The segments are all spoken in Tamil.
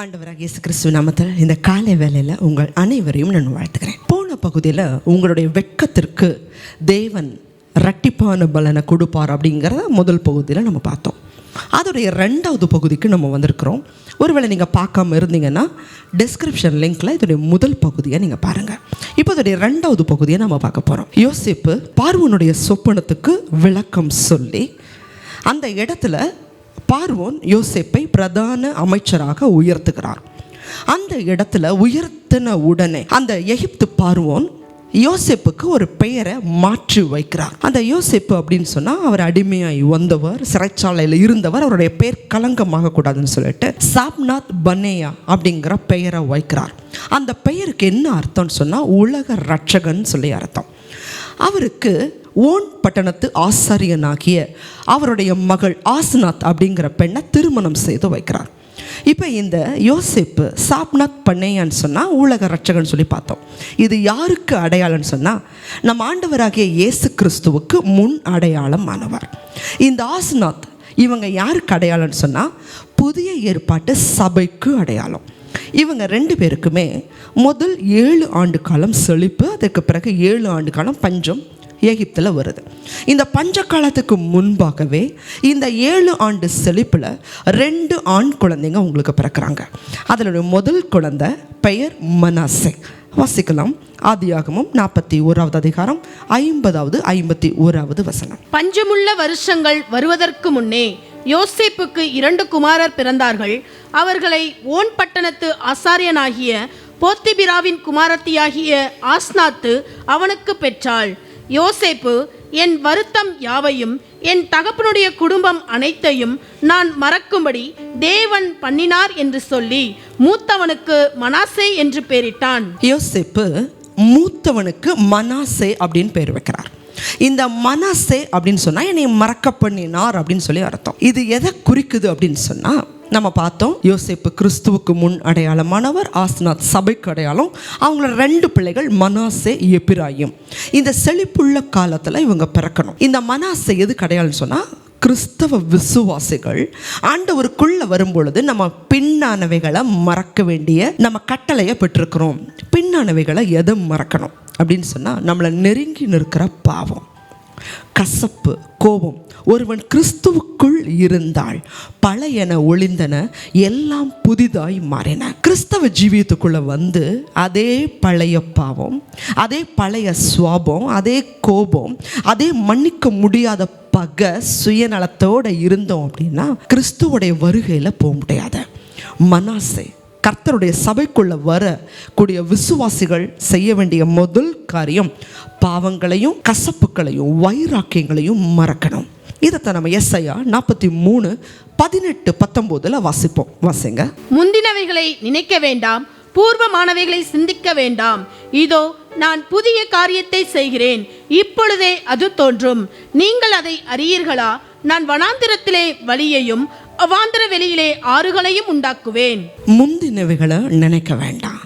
ஆண்டவராக இயேசு கிறிஸ்துவ நாமத்தில் இந்த காலை வேலையில் உங்கள் அனைவரையும் நான் வாழ்த்துக்கிறேன் போன பகுதியில் உங்களுடைய வெட்கத்திற்கு தேவன் ரட்டிப்பான பலனை கொடுப்பார் அப்படிங்கிறத முதல் பகுதியில் நம்ம பார்த்தோம். அதோடைய ரெண்டாவது பகுதிக்கு நம்ம வந்திருக்கிறோம். ஒருவேளை நீங்கள் பார்க்காம இருந்தீங்கன்னா டிஸ்கிரிப்ஷன் லிங்க்கில் இதோடைய முதல் பகுதியை நீங்கள் பாருங்கள் இப்போ இதோடைய ரெண்டாவது பகுதியை நம்ம பார்க்க போகிறோம் யோசிப்பு பார்வனுடைய சொப்பனத்துக்கு விளக்கம் சொல்லி அந்த இடத்துல பார்வோன் யோசேப்பை பிரதான அமைச்சராக உயர்த்துகிறார். அந்த இடத்துல உயர்த்தின உடனே அந்த எகிப்து பார்வோன் யோசிப்புக்கு ஒரு பெயரை மாற்றி வைக்கிறார். அந்த யோசிப்பு அப்படின்னு சொன்னால் அவர் அடிமையாய் வந்தவர் சிறைச்சாலையில் இருந்தவர் அவருடைய பெயர் கலங்கமாக கூடாதுன்னு சொல்லிட்டு சாப்நாத் பனேயா அப்படிங்கிற பெயரை வைக்கிறார். அந்த பெயருக்கு என்ன அர்த்தம்னு சொன்னால் உலக ரட்சகன் சொல்லி அர்த்தம். அவருக்கு ஓன் பட்டணத்து ஆசாரியனாகிய அவருடைய மகள் ஆஸ்நாத் அப்படிங்கிற பெண்ணை திருமணம் செய்து வைக்கிறார். இப்போ இந்த யோசிப்பு சாப்நாத் பண்ணையான்னு சொன்னால் ஊழக ரட்சகன் சொல்லி பார்த்தோம். இது யாருக்கு அடையாளம்னு சொன்னால் நம்ம ஆண்டவராகிய இயேசு கிறிஸ்துவுக்கு முன் அடையாளம் ஆனவர் இந்த ஆஸ்நாத் இவங்க யாருக்கு அடையாளம்னு சொன்னால் புதிய ஏற்பாட்டு சபைக்கு அடையாளம். இவங்க ரெண்டு பேருக்குமே முதல் ஏழு ஆண்டு காலம் செழிப்பு அதற்கு பிறகு ஏழு ஆண்டு காலம் பஞ்சம் எகிப்தில் வருது. இந்த பஞ்ச காலத்துக்கு முன்பாகவே இந்த ஏழு ஆண்டு செழிப்பில் ரெண்டு ஆண் குழந்தைங்க உங்களுக்கு பிறக்கிறாங்க. அதனுடைய முதல் குழந்தை பெயர் மனாசே. வாசிக்கலாம். ஆதியாகமும் நாற்பத்தி ஓராவது அதிகாரம் ஐம்பதாவது ஐம்பத்தி ஓராவது வசனம். பஞ்சமுள்ள வருஷங்கள் வருவதற்கு முன்னே யோசேப்புக்கு இரண்டு குமாரர் பிறந்தார்கள். அவர்களை ஓன் பட்டணத்து ஆசாரியனாகிய போத்திபிராவின் குமாரத்தியாகிய ஆஸ்நாத்து அவனுக்கு பெற்றாள். யோசேப்பு என் வருத்தம் யாவையும் என் தகப்பனுடைய குடும்பம் அனைத்தையும் நான் மறக்கும்படி தேவன் பண்ணினார் என்று சொல்லி மூத்தவனுக்கு மனாசே என்று பெயரிட்டான். யோசேப்பு மூத்தவனுக்கு மனாசே அப்படின்னு பேர் வைக்கிறார். இந்த மனசே அப்படின்னு சொன்னால் என்னை மறக்க பண்ணினார் அப்படின்னு சொல்லி அர்த்தம். இது எதை குறிக்குது அப்படின்னு சொன்னால் நம்ம பார்த்தோம் யோசேப்பு கிறிஸ்துவுக்கு முன் அடையாளமானவர் ஆஸ்நாத் சபைக்கு அடையாளம் அவங்கள ரெண்டு பிள்ளைகள் மனாசே எபிராயும் இந்த செழிப்புள்ள காலத்தில் இவங்க பிறக்கணும். இந்த மனாசே எதுக்கு அடையாளம்னு சொன்னால் கிறிஸ்தவ விசுவாசிகள் ஆண்டவருக்குள்ளே வரும்பொழுது நம்ம பின்னானவைகளை மறக்க வேண்டிய நம்ம கட்டளையை பெற்றிருக்கிறோம். பின்னானவைகளை எதை மறக்கணும்? அப்படின்னு சொன்னால் நம்மளை நெருங்கி நிற்கிற பாவம் கசப்பு கோபம். ஒருவன் கிறிஸ்துவுக்குள் இருந்தால் பழையன ஒளிந்தன எல்லாம் புதிதாய் மாறின. கிறிஸ்தவ ஜீவியத்துக்குள்ளே வந்து அதே பழைய பாவம் அதே பழைய சுவாபம் அதே கோபம் அதே மன்னிக்க முடியாத பகை சுயநலத்தோடு இருந்தோம் அப்படின்னா கிறிஸ்துவோடைய வருகையில் போக முடியாது. மனாசை கர்த்தருடைய சபைக்குள்ள வரக்கூடிய விசுவாசிகள் செய்ய வேண்டிய முதல் காரியம் பாவங்களையும் கசப்புகளையும் வைராக்கியங்களையும் மறக்கணும். இதைத்தான் நம்ம எஸ்ஐயா நாற்பத்தி மூணு பதினெட்டு பத்தொம்போதில் வாசிப்போம். வாசிங்க. முந்தினவைகளை நினைக்க வேண்டாம் பூர்வமானவைகளை சிந்திக்க வேண்டாம். இதோ நான் புதிய காரியத்தை செய்கிறேன். இப்பொழுதே அது தோன்றும். நீங்கள் அதை அறியீர்களா? நான் வனாந்திரத்திலே வழியையும் அவாந்திர வெளியிலே ஆறுகளையும் உண்டாக்குவேன். முந்தினவைகளை நினைக்க வேண்டாம்.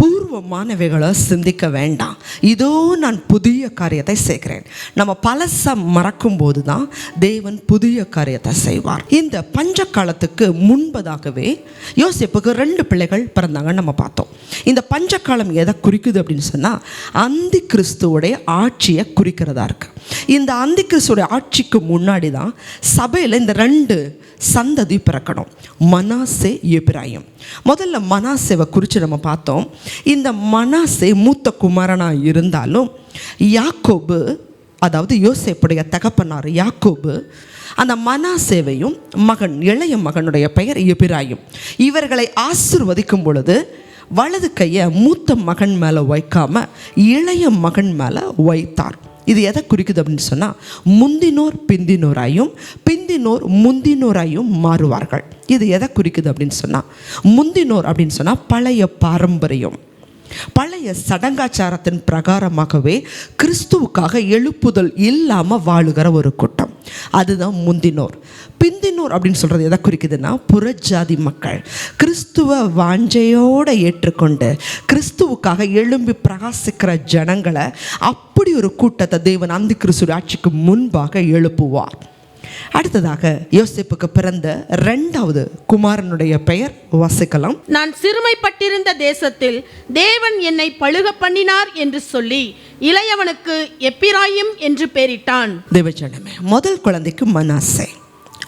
பூர்வமானவைகளை சிந்திக்க வேண்டாம். இதோ நான் புதிய காரியத்தை செய்கிறேன். நம்ம பழச மறக்கும் போது தான் தேவன் புதிய காரியத்தை செய்வார். இந்த பஞ்ச காலத்துக்கு முன்பதாகவே யோசிப்புக்கு ரெண்டு பிள்ளைகள் பிறந்தாங்கன்னு நம்ம பார்த்தோம். இந்த பஞ்ச காலம் எதை குறிக்குது அப்படின்னு சொன்னால் அந்தி கிறிஸ்துவோடைய ஆட்சியை குறிக்கிறதா இருக்கு. இந்த அந்தி கிறிஸ்துவோடைய ஆட்சிக்கு முன்னாடி தான் சபையில் இந்த ரெண்டு சந்ததி பிறக்கணும். மனாசே எபிராயும் முதல்ல மனாசேவை குறித்து நம்ம பார்த்தோம். இந்த மனாசே மூத்த குமாரனாக இருந்தாலும் யாக்கோபு அதாவது யோசேப்புடைய தகப்பனார் யாக்கோபு அந்த மனாசேவையும் மகன் இளைய மகனுடைய பெயர் எபிராயும் இவர்களை ஆசிர்வதிக்கும் பொழுது வலது கையை மூத்த மகன் மேலே வைக்காம இளைய மகன் மேலே வைத்தார். இது எதை குறிக்குது அப்படின்னு சொன்னால் முந்தினோர் பிந்தினோராயும் பிந்தினோர் முந்தினோராயும் மாறுவார்கள். இது எதை குறிக்குது அப்படின்னு சொன்னால் முந்தினோர் அப்படின்னு சொன்னால் பழைய பாரம்பரியம். பழைய சடங்காச்சாரத்தின் பிரகாரமாகவே கிறிஸ்துவுக்காக எழுப்புதல் இல்லாமல் வாழுகிற ஒரு கூட்டம். அதுதான் முந்தினோர். பிந்தினோர் அப்படின்னு சொல்கிறது எதை குறிக்குதுன்னா புறஜாதி மக்கள். கிறிஸ்துவ வாஞ்சையோடு ஏற்றுக்கொண்டு கிறிஸ்துவுக்காக எழும்பி பிரகாசிக்கிற ஜனங்களை அப்படி ஒரு கூட்டத்தை தேவன் அந்த கிறிஸ்துவ ஆட்சிக்கு முன்பாக எழுப்புவார். அடுத்ததாக யோசிப்புக்கு பிறந்த ரெண்டாவது குமாரனுடைய பெயர் வாசிக்கலாம். நான் சிறுமைப்பட்டிருந்த தேசத்தில் தேவன் என்னை பழுக பண்ணினார் என்று சொல்லி இளையவனுக்கு எப்பிராயும் என்று பெயரிட்டான் தேவஜனமே முதல் குழந்தைக்கு மனாசை.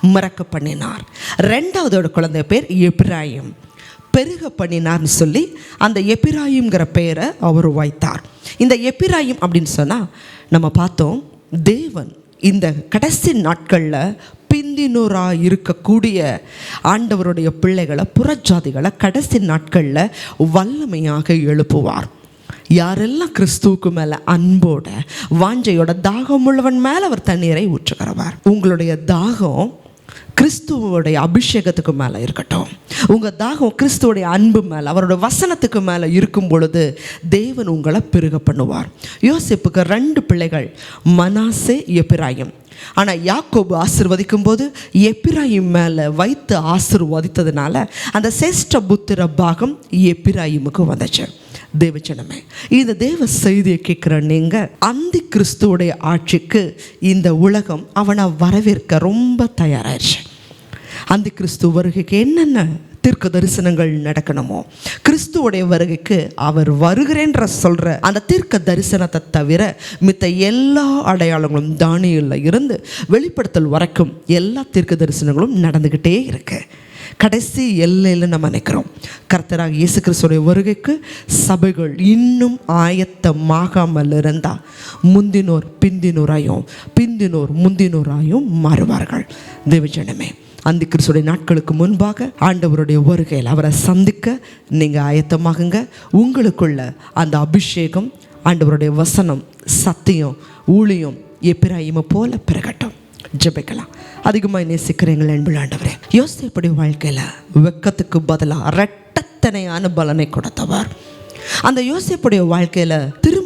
மறக்க பண்ணினார். ரெண்டாவதோட குழந்தை பேர் எப்ராயிம் பெருக பண்ணினார்னு சொல்லி அந்த எப்பிராயிம்ங்கிற பெயரை அவர் வைத்தார் இந்த எப்பிராயிம் அப்படின்னு சொன்னால் நம்ம பார்த்தோம் தேவன் இந்த கடைசி நாட்களில் பிந்தினோராக இருக்கக்கூடிய ஆண்டவருடைய பிள்ளைகளை புறஜாதிகளை கடைசி நாட்களில் வல்லமையாக எழுப்புவார். யாரெல்லாம் கிறிஸ்துவுக்கு மேலே அன்போட வாஞ்சையோட தாகம் உள்ளவன் மேலே அவர் தண்ணீரை ஊற்றுகிறவர். உங்களுடைய தாகம் கிறிஸ்துவோடைய அபிஷேகத்துக்கு மேலே இருக்கட்டும். உங்கள் தாகம் கிறிஸ்துவோடைய அன்பு மேலே அவரோட வசனத்துக்கு மேலே இருக்கும் பொழுது தேவன் உங்களை பெருக பண்ணுவார். யோசிப்புக்கு ரெண்டு பிள்ளைகள் மனாசே எப்பிராயும். ஆனால் யாக்கோபு ஆசிர்வதிக்கும் போது எப்பிராயிம் மேலே வைத்து ஆசிர்வதித்ததுனால அந்த சேஷ்ட புத்திர பாகம் எப்பிராயிமுக்கு வந்துச்சு. தேவச்சனமே இந்த தேவ செய்தியை கேட்குற நீங்கள் அந்தி கிறிஸ்துவோடைய ஆட்சிக்கு இந்த உலகம் அவனை வரவேற்க ரொம்ப தயாராகிடுச்சு அந்த கிறிஸ்து வருகைக்கு என்னென்ன தீர்க்க தரிசனங்கள் நடக்கணுமோ? கிறிஸ்துவோடைய வருகைக்கு அவர் வருகிறேன்ற சொல்கிற அந்த தீர்க்க தரிசனத்தை தவிர மித்த எல்லா அடையாளங்களும் தானியலில் இருந்து வெளிப்படுத்தல் வரைக்கும் எல்லா தீர்க்க தரிசனங்களும் நடந்துக்கிட்டே இருக்கு. கடைசி எல்லையில் நம்ம நினைக்கிறோம். கர்த்தராக இயேசு கிறிஸ்துடைய வருகைக்கு சபைகள் இன்னும் ஆயத்தமாகாமல் இருந்தால் முந்தினோர் பிந்தினோராயும் பிந்தினோர் முந்தினோராயும் மாறுவார்கள். தேவஜனமே அந்த கிறிஸ்துடைய நாட்களுக்கு முன்பாக ஆண்டவருடைய வருகையில் அவரை சந்திக்க நீங்கள் ஆயத்தமாகுங்க. உங்களுக்குள்ள அந்த அபிஷேகம் ஆண்டவருடைய வசனம் சத்தியம் ஊழியம் எப்பிராயிமை போல பிறகட்டும் ஜெபிக்கலாம். அதிகமாக நேசிக்கிறீங்களே என்பது ஆண்டவரே. யோசிப்படி வாழ்க்கையில் வெக்கத்துக்கு பதிலாக ரெட்டத்தனையான பலனை கொடுத்தவர். அந்த யோசிப்புடைய வாழ்க்கையில்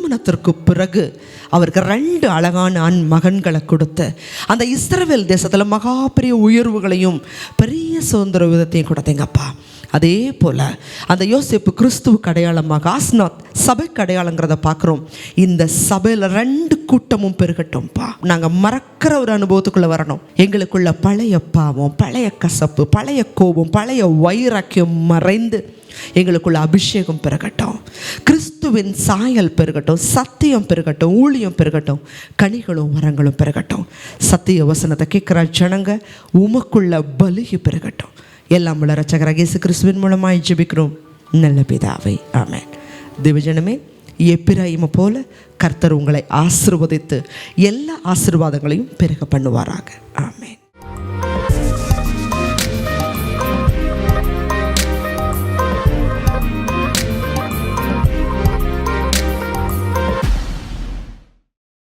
திருமணத்திற்கு பிறகு அவருக்கு ரெண்டு அழகான ஆண் மகன்களை கொடுத்து அந்த இஸ்ரவேல் தேசத்தில் மகா பெரிய உயர்வுகளையும் பெரிய சுதந்திர விதத்தையும் கொடுத்தீங்கப்பா. அதே போல் அந்த யோசிப்பு கிறிஸ்துவுக்கு அடையாளமாக ஆஸ்நாத் சபைக்கு அடையாளங்கிறத பார்க்குறோம். இந்த சபையில் ரெண்டு கூட்டமும் பெருகட்டும்ப்பா. நாங்கள் மறக்கிற ஒரு அனுபவத்துக்குள்ளே வரணும். எங்களுக்குள்ள பழைய பாவம் பழைய கசப்பு பழைய கோபம் பழைய வைராக்கியம் மறைந்து எங்களுக்குள்ள அபிஷேகம் பெருகட்டும். கிறிஸ்துவின் சாயல் பெருகட்டும் சத்தியம் பெருகட்டும் ஊழியம் பெருகட்டும் கனிகளும் வரங்களும் பெருகட்டும். சத்திய வசனத்தை கேட்குற ஜனங்க உமக்குள்ள பலுகி பெருகட்டும். எல்லாம் உள்ள ரச்சகராக இயேசு கிறிஸ்துவின் மூலமாக ஜெபிக்கிறோம். நல்ல பிதாவை ஆமேன். திவிஜனமே எப்பிராயிமை போல கர்த்தர் உங்களை ஆசிர்வதித்து எல்லா ஆசீர்வாதங்களையும் பெருக பண்ணுவாராக. ஆமேன்.